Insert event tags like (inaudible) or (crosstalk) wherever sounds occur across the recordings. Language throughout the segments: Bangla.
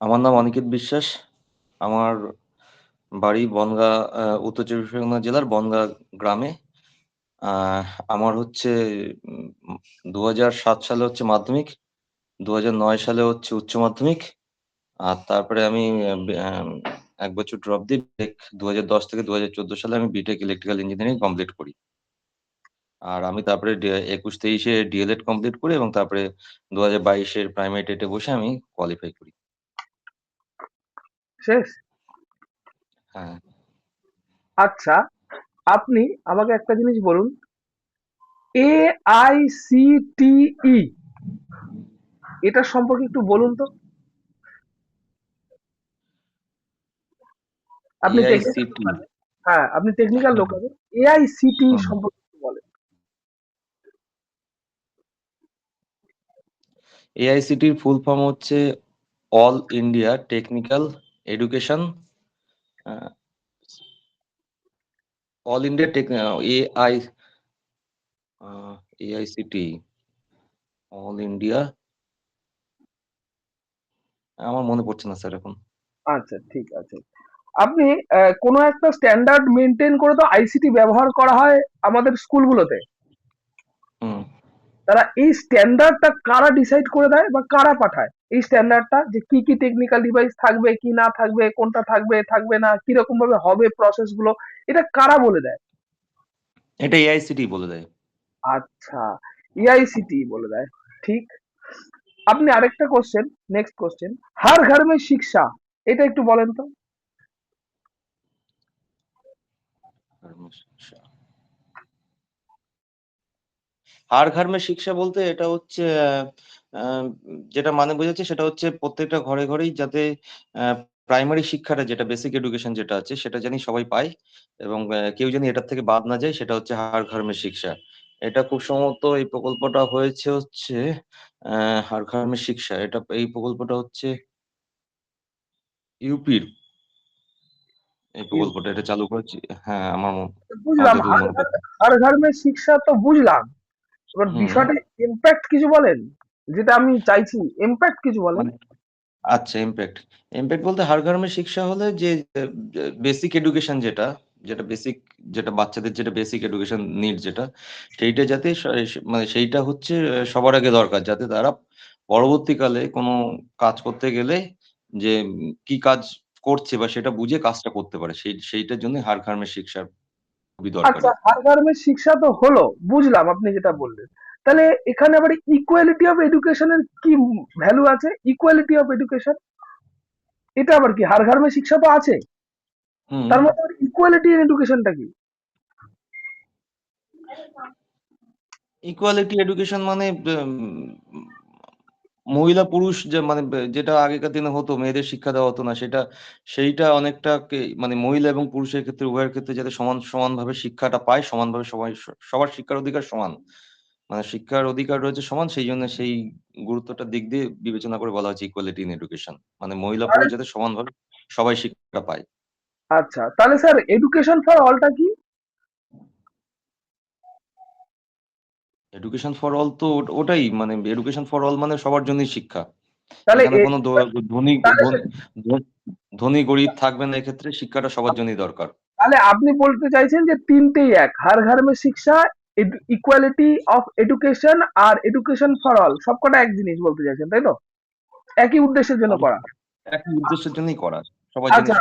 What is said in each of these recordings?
আমার নাম অনিকেত বিশ্বাস। আমার বাড়ি বনগাঁ উত্তর চব্বিশ পরগনা জেলার বনগাঁ গ্রামে। আমার হচ্ছে উম ২০০৭ সালে হচ্ছে মাধ্যমিক, ২০০৯ সালে হচ্ছে উচ্চ মাধ্যমিক। আর তারপরে আমি ১ বছর ড্রপ দিয়ে টেক ২০১০ থেকে ২০১৪ সালে আমি বিটেক ইলেকট্রিক্যাল ইঞ্জিনিয়ারিং কমপ্লিট করি। আর আমি তারপরে একুশ ২১-২৩ ডিএলএড কমপ্লিট করি এবং তারপরে ২০২২ এর প্রাইমারি টেটে বসে আমি কোয়ালিফাই করি। শেষ? হ্যাঁ। আচ্ছা, আপনি আমাকে একটা জিনিস বলুন। এ আই সি এআইসিটিই এটার সম্পর্কে একটু বলুন তো? আপনি এআইসিটি। হ্যাঁ, আপনি টেকনিক্যাল লোক আছেন। এআইসিটিই হুম। সম্পর্কে বলেন। এআইসিটির ফুল ফর্ম হচ্ছে all India technical education all India tech AI AICTE all India আমার মনে পড়ছে না স্যার এখন। আচ্ছা, ঠিক আছে। আপনি কোনো একটা স্ট্যান্ডার্ড মেনটেন করে তো আইসিটি ব্যবহার করা হয় আমাদের স্কুলগুলোতে। তারা এই স্ট্যান্ডার্ডটা কারা ডিসাইড করে দেয় বা কারা পাঠায়? এই স্ট্যান্ডার্ডটা যে কি, কি টেকনিক্যাল ডিভাইস থাকবে, কি না থাকবে, কোনটা থাকবে, থাকবে না, কীরকম ভাবে হবে প্রসেসগুলো, এটা কারা বলে দেয়? এটা এআইসিটি বলে দেয়। আচ্ছা, এআইসিটিই বলে দেয়। ঠিক। আপনি আরেকটা কোয়েশ্চেন, নেক্সট কোয়েশ্চেন, হর ঘর মে শিক্ষা এটা একটু বলেন তো? হার ঘর মে শিক্ষা বলতে এটা হচ্ছে যেটা মানে বোঝাচ্ছে সেটা হচ্ছে প্রত্যেকটা ঘরে, ঘরেই যাতে প্রাইমারি শিক্ষাটা যেটা বেসিক এডুকেশন যেটা আছে সেটা জানি সবাই পায় এবং অ্যা কেউ জানি এটার থেকে বাদ না যায় সেটা হচ্ছে হার ঘর মে শিক্ষা। এটা খুব সম্ভবত এই প্রকল্পটা হয়েছে হচ্ছে অ্যা হার ঘর মে শিক্ষা। এটা এই প্রকল্পটা হচ্ছে ইউপির এই প্রকল্পটা এটা চালু করেছি হ্যাঁ, আমার ম আমার বুঝলাম। যতদূর হর মনে ঘর। হর ঘর মে শিক্ষা তো বুঝলাম। এবার হুম। বিষয়টা ইমপ্যাক্ট কিছু বলেন? যেটা আমি চাইছি ইমপ্যাক্ট কিছু বলেন? মানে আচ্ছা ইমপ্যাক্ট। ইমপ্যাক্ট বলতে হার ঘর মে শিক্ষা হলে যে বেসিক এডুকেশন যেটা, যেটা বেসিক যেটা বাচ্চাদের যেটা বেসিক এডুকেশন নিড যেটা, সেইটা যাতে স মানে সেইটা হচ্ছে সবার আগে দরকার। যাতে তারা পরবর্তীকালে কোনো কাজ করতে গেলে যে উম কি কাজ করছে বা সেটা বুঝে কাজটা করতে পারে। সেই সেইটার জন্য হার ঘর মে শিক্ষা খুবই দরকারি। আচ্ছা, হর ঘর মে শিক্ষা তো হলো। বুঝলাম আপনি যেটা বললেন। তাহলে এখানে আবার ইকুয়ালিটি অফ এডুকেশন এর কি ভ্যালু আছে? Equality of education? এটা আবার কি? হার ঘর মে শিক্ষা তো আছে। তার মধ্যে ইকুয়ালিটি ইন এডুকেশনটা কি? ইকুয়ালিটি এডুকেশন মানে মহিলা পুরুষ যে মানে যেটা আগেকার দিনে হতো মেয়েদের শিক্ষা দেওয়া হতো না সেটা সেইটা অনেকটা মানে মহিলা এবং পুরুষের ক্ষেত্রে উভয়ের ক্ষেত্রে যাতে সমান সমানভাবে শিক্ষাটা পায়, সমানভাবে সবাই সবার শিক্ষার অধিকার সমান। মানে শিক্ষার অধিকার রয়েছে সমান সেই জন্য সেই গুরুত্বটার দিক দিয়ে বিবেচনা করে বলা হয়েছে ইকুয়ালিটি ইন এডুকেশন। মানে মহিলা পুরুষ যাতে সমানভাবে সবাই শিক্ষা পায়। আচ্ছা, তাহলে স্যার এডুকেশন ফর অল টা কি? এডুকেশন ফর অল তো ওটাই মানে এডুকেশন ফর অল মানে সবার জন্যই শিক্ষা। তাহলে কোনো ধনী ধন গরিব থাকবে না এক্ষেত্রে শিক্ষাটা সবার জন্যই দরকার। তাহলে আপনি বলতে চাইছেন যে তিনটেই এক। হার ঘর মে শিক্ষা, ইকুয়ালিটি অফ এডুকেশন আর এডুকেশন ফর অল সবকটা এক জিনিস বলতে চাইছেন, তাই তো? একই উদ্দেশ্যের জন্য করা। একই উদ্দেশ্যের জন্যই করা। সবাই আচ্ছা,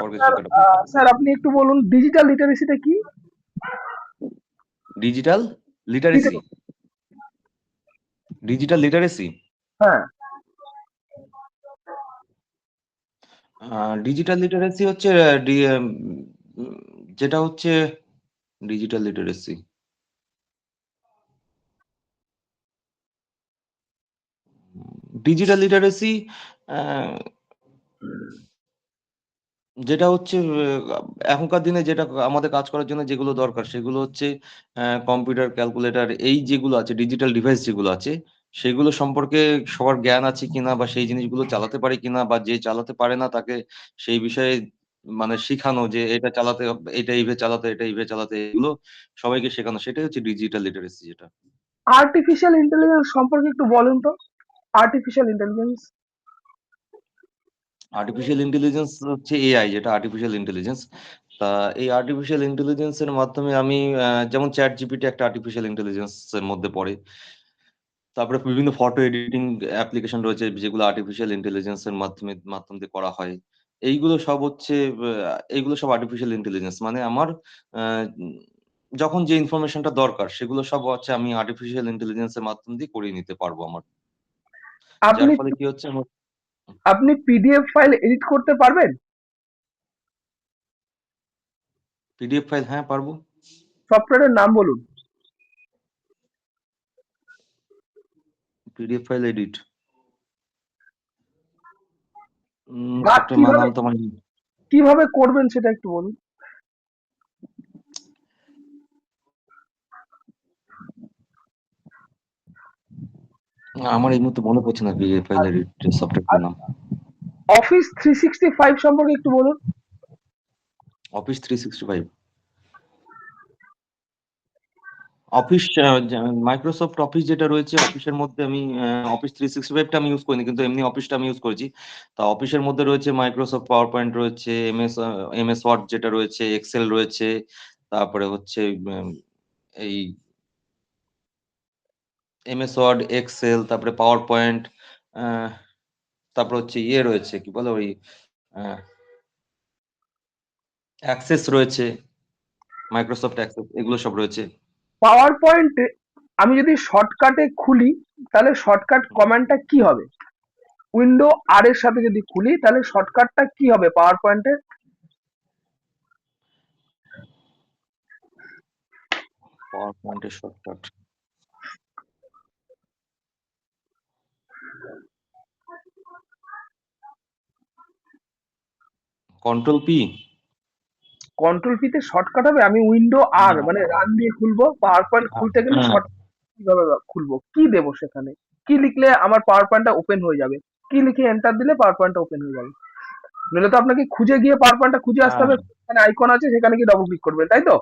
স্যার আপনি একটু বলুন ডিজিটাল লিটারেসি টা কি? Digital literacy? Digital literacy? হ্যাঁ। ডিজিটাল লিটারেসি হচ্ছে যেটা হচ্ছে ডিজিটাল লিটারেসি। ডিজিটাল লিটারেসি যেটা হচ্ছে এখনকার দিনে যেটা আমাদের কাজ করার জন্য যেগুলো দরকার সেগুলো হচ্ছে কম্পিউটার, ক্যালকুলেটর এই যেগুলো আছে ডিজিটাল ডিভাইস যেগুলো আছে, সেগুলো সম্পর্কে সবার জ্ঞান আছে কিনা বা সেই জিনিসগুলো চালাতে পারে কিনা বা যে চালাতে পারে না তাকে সেই বিষয়ে মানে শিখানো যে এটা চালাতে এটা এইভাবে চালাতে, এটা এইভাবে চালাতে এগুলো সবাইকে শেখানো সেটাই হচ্ছে ডিজিটাল লিটারেসি যেটা। আর্টিফিশিয়াল ইন্টেলিজেন্স সম্পর্কে একটু বলেন তো? Artificial intelligence? আর্টিফিশিয়াল ইন্টেলিজেন্স হচ্ছে এআই যেটা আর্টিফিশিয়াল ইন্টেলিজেন্স তা এই আর্টিফিশিয়াল ইন্টেলিজেন্সের মাধ্যমে আমি যেমন চ্যাট জিপিটি একটা আর্টিফিশিয়াল ইন্টেলিজেন্সের মধ্যে পড়ে। তারপরে বিভিন্ন ফটো এডিটিং অ্যাপ্লিকেশন রয়েছে যেগুলো আর্টিফিশিয়াল ইন্টেলিজেন্সের মাধ্যমে, মাধ্যম দিয়ে করা হয়। এইগুলো সব হচ্ছে এইগুলো সব আর্টিফিশিয়াল ইন্টেলিজেন্স মানে আমার যখন যে ইনফরমেশনটা দরকার, সেগুলো সব হচ্ছে আমি আর্টিফিশিয়াল ইন্টেলিজেন্সের মাধ্যম দিয়ে করিয়ে নিতে পারব আমার। যার আপনি ফলে কি হচ্ছে? আমার আপনি পিডিএফ ফাইল এডিট করতে পারবেন? পিডিএফ ফাইল হ্যাঁ পারব। সফটওয়্যারের নাম বলুন। পিডিএফ ফাইল এডিট বা কীভাবে করবেন সেটা একটু বলুন। আমার এই মুহূর্তে মনে পড়ছে না পিডিএফ ফাইল এডিট সফটওয়্যারটার নাম অফিস থ্রি সিক্সটি ফাইভ সম্পর্কে একটু বলুন। Office three sixty five office Microsoft office যেটা রয়েছে অফিসের মধ্যে আমি অফিস থ্রি সিক্সটি ফাইভটা আমি ইউজ করিনি কিন্তু এমনি অফিসটা আমি ইউজ করেছি। তা অফিসের মধ্যে রয়েছে মাইক্রোসফট পাওয়ার পয়েন্ট রয়েছে এমএস এমএস ওয়ার্ড যেটা রয়েছে এক্সেল রয়েছে তারপরে হচ্ছে এই এমএস ওয়ার্ড এক্সেল তারপরে পাওয়ার পয়েন্ট তারপরে হচ্ছে ইয়ে রয়েছে কি বলে ওই অ্যাক্সেস রয়েছে মাইক্রোসফট অ্যাক্সেস এগুলো সব রয়েছে। পাওয়ার পয়েন্টে আমি যদি শর্টকাটে খুলি তাহলে শর্টকাট কমান্ডটা কি হবে? উইন্ডো আর এর সাথে যদি খুলি তাহলে শর্টকাটটা কি হবে পাওয়ার পয়েন্টে পাওয়ার পয়েন্টের শর্টকাট কন্ট্রোল পি কন্ট্রোল পিতে শর্টকাট হবে আমি উইন্ডো আর হ্যাঁ। মানে রান দিয়ে খুলবো পাওয়ার পয়েন্ট খুলতে গেলে হ্যাঁ। শর্ট কীভাবে খুলবো? কি দেবো সেখানে? কি লিখলে আমার পাওয়ার পয়েন্টটা ওপেন হয়ে যাবে? কি লিখে এন্টার দিলে পাওয়ার পয়েন্টটা ওপেন হয়ে যাবে? নইলে তো আপনাকে খুঁজে গিয়ে পাওয়ার পয়েন্টটা খুঁজে আসতে হবে এখানে আইকন আছে সেখানে গিয়ে ডবল ক্লিক করবেন তাই তো?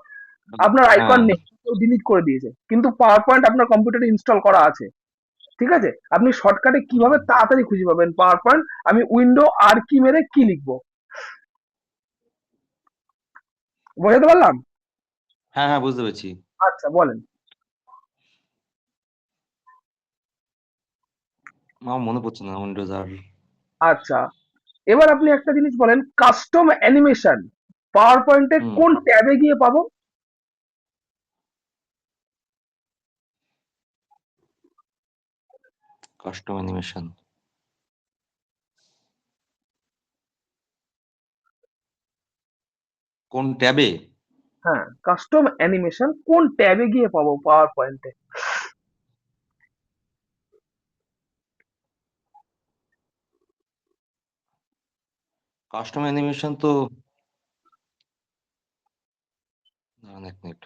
আপনার আইকন হ্যাঁ। নেই কেউ ডিলিট করে দিয়েছে কিন্তু পাওয়ার পয়েন্ট আপনার কম্পিউটারে ইনস্টল করা আছে ঠিক আছে? আপনি শর্টকাটে কীভাবে তাড়াতাড়ি খুঁজে পাবেন পাওয়ার পয়েন্ট আমি উইন্ডো আর কি মেরে কি লিখব? বোঝাতে পারলাম? হ্যাঁ হ্যাঁ বুঝতে পেরেছি। আচ্ছা বলেন। আমার মনে পড়ছে না উইন্ডোজ আর আচ্ছা এবার আপনি একটা জিনিস বলেন কাস্টম অ্যানিমেশন পাওয়ার পয়েন্টে কোন ট্যাবে গিয়ে পাবো? কাস্টম অ্যানিমেশন কোন ট্যাবে? হ্যাঁ কাস্টম অ্যানিমেশন কোন ট্যাবে গিয়ে পাবো পাওয়ার পয়েন্টে কাস্টম অ্যানিমেশন তো দাঁড়ান এক মিনিট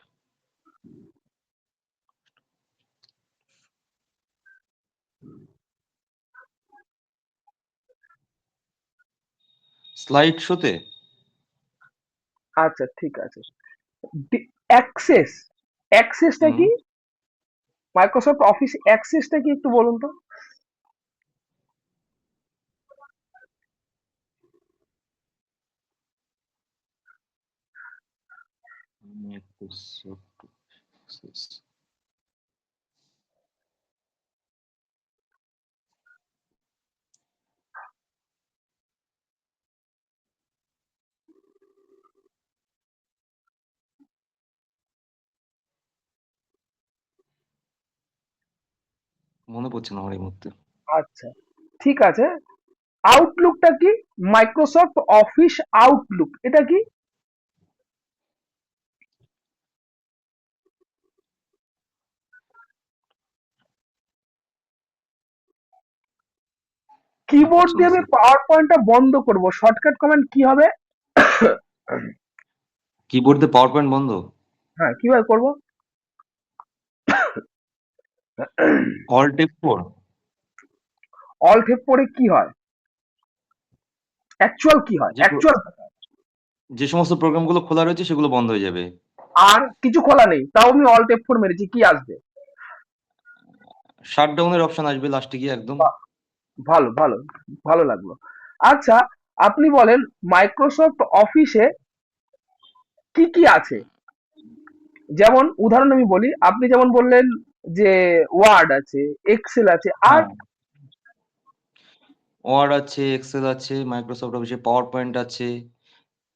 স্লাইড শোতে আচ্ছা ঠিক আছে। অ্যাক্সেস অ্যাক্সেসটা কি? মাইক্রোসফট অফিস অ্যাক্সেসটা কি একটু বলুন তো? মনে পড়ছে না আমার এই মুহূর্তে। আচ্ছা ঠিক আছে। আউটলুকটা কি? মাইক্রোসফট অফিস আউটলুক এটা কি? কিবোর্ড দিয়ে আমি পাওয়ার পয়েন্টটা বন্ধ করব। শর্টকাট কমান্ড কি হবে? কিবোর্ড দিয়ে পাওয়ার পয়েন্ট বন্ধ? হ্যাঁ কীভাবে করব? অল্ট এফ ফোর অল টেপ পরে কি হয়? অ্যাকচুয়াল কি হয়? অ্যাকচুয়াল যে সমস্ত প্রোগ্রামগুলো খোলা রয়েছে সেগুলো বন্ধ হয়ে যাবে। আর কিছু খোলা নেই তাও আমি অল টেপ ফোর মেরেছি কি আসবে? শাট ডাউনের অপশন আসবে লাস্টে গিয়ে একদম। ভালো ভালো ভালো লাগল। আচ্ছা আপনি বলেন মাইক্রোসফট অফিসে কি কি আছে? যেমন উদাহরণ আমি বলি আপনি যেমন বললেন যে ওয়ার্ড আছে এক্সেল আছে আর হ্যাঁ। ওয়ার্ড আছে এক্সেল আছে মাইক্রোসফট অফিসে পাওয়ার পয়েন্ট আছে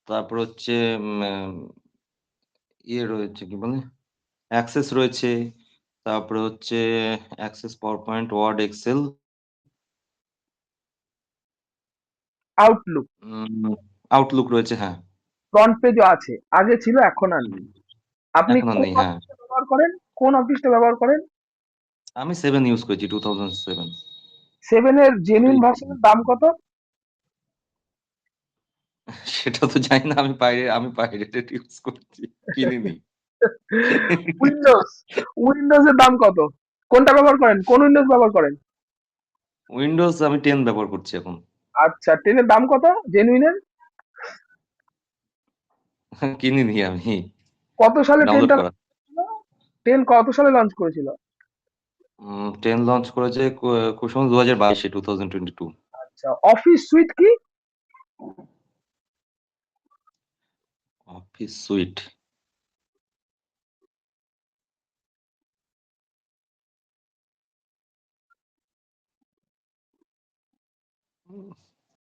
তারপর হচ্ছে ইয়ে রয়েছে কি বলে? অ্যাক্সেস রয়েছে তারপরে হচ্ছে access PowerPoint Word Excel Outlook Outlook রয়েছে হ্যাঁ। ফ্রন্ট পেজও আছে আগে ছিল এখন আর নেই। আপনি হ্যাঁ। ব্যবহার করেন? কোন অফিসটা ব্যবহার করেন? আমি সেভেন ইউজ করেছি টু থাউজেন্ড সেভেন সেভেন এর জেনুইন ভার্সনের দাম কত? (laughs) সেটা তো জানি না আমি বাইরে আমি পাইরেটেড ইউজ করছি কিনিনি। (laughs) উইন্ডোজ উইন্ডোজের দাম কত? কোনটা ব্যবহার করেন? কোন উইন্ডোজ ব্যবহার করেন? উইন্ডোজ আমি টেন ব্যবহার করছি এখন। আচ্ছা টেনের দাম কত? জেনুইনের (laughs) কিনিনি আমি। কত সালে ডাউনলোড টেনটা করা। টেন কত সালে লঞ্চ করেছিল? টেন লঞ্চ করেছে কুসুম দু হাজার বাইশে টু থাউজেন্ড টোয়েন্টি টু আচ্ছা অফিস সুইট কি? Office suite